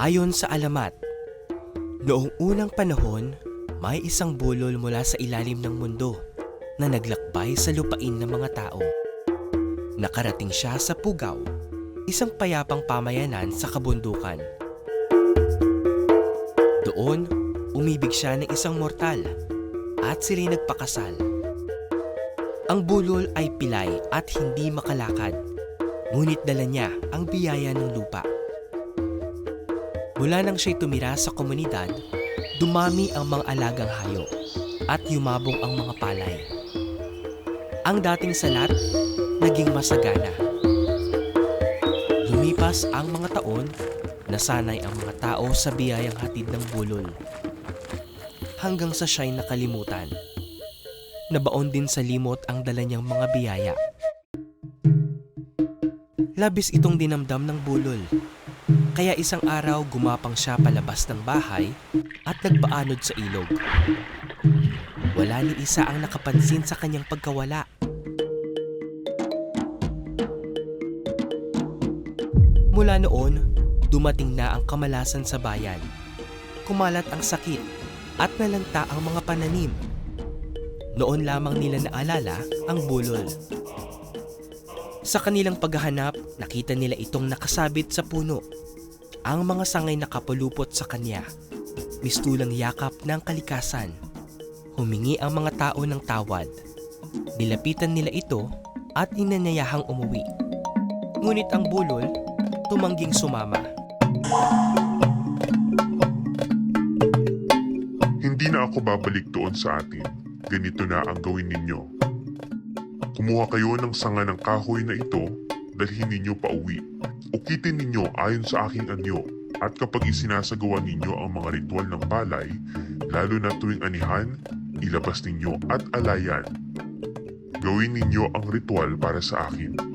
Ayon sa alamat, noong unang panahon, may isang bulol mula sa ilalim ng mundo na naglakbay sa lupain ng mga tao. Nakarating siya sa Pugaw, isang payapang pamayanan sa kabundukan. Doon, umibig siya ng isang mortal at sila'y nagpakasal. Ang bulol ay pilay at hindi makalakad, ngunit dala niya ang biyaya ng lupa. Mula nang siya'y tumira sa komunidad, dumami ang mga alagang hayop at yumabong ang mga palay. Ang dating salat, naging masagana. Lumipas ang mga taon, nasanay ang mga tao sa biyayang hatid ng bulol. Hanggang sa siya'y nakalimutan. Nabaon din sa limot ang dala niyang mga biyaya. Labis itong dinamdam ng bulol. Kaya isang araw gumapang siya palabas ng bahay at nagpaanod sa ilog. Wala ni isa ang nakapansin sa kanyang pagkawala. Mula noon, dumating na ang kamalasan sa bayan. Kumalat ang sakit at nalanta ang mga pananim. Noon lamang nila naalala ang bulol. Sa kanilang paghahanap, nakita nila itong nakasabit sa puno. Ang mga sangay nakapulupot sa kanya. Mistulang yakap ng kalikasan. Humingi ang mga tao ng tawad. Nilapitan nila ito at inanayahang umuwi. Ngunit ang bulol, tumangging sumama. Hindi na ako babalik doon sa atin. Ganito na ang gawin ninyo. Kumuha kayo ng sanga ng kahoy na ito, dalhin ninyo pa uwi. Ukitin ninyo ayon sa aking anyo. At kapag isinasagawa ninyo ang mga ritual ng balay, lalo na tuwing anihan, ilabas ninyo at alayan. Gawin ninyo ang ritual para sa akin.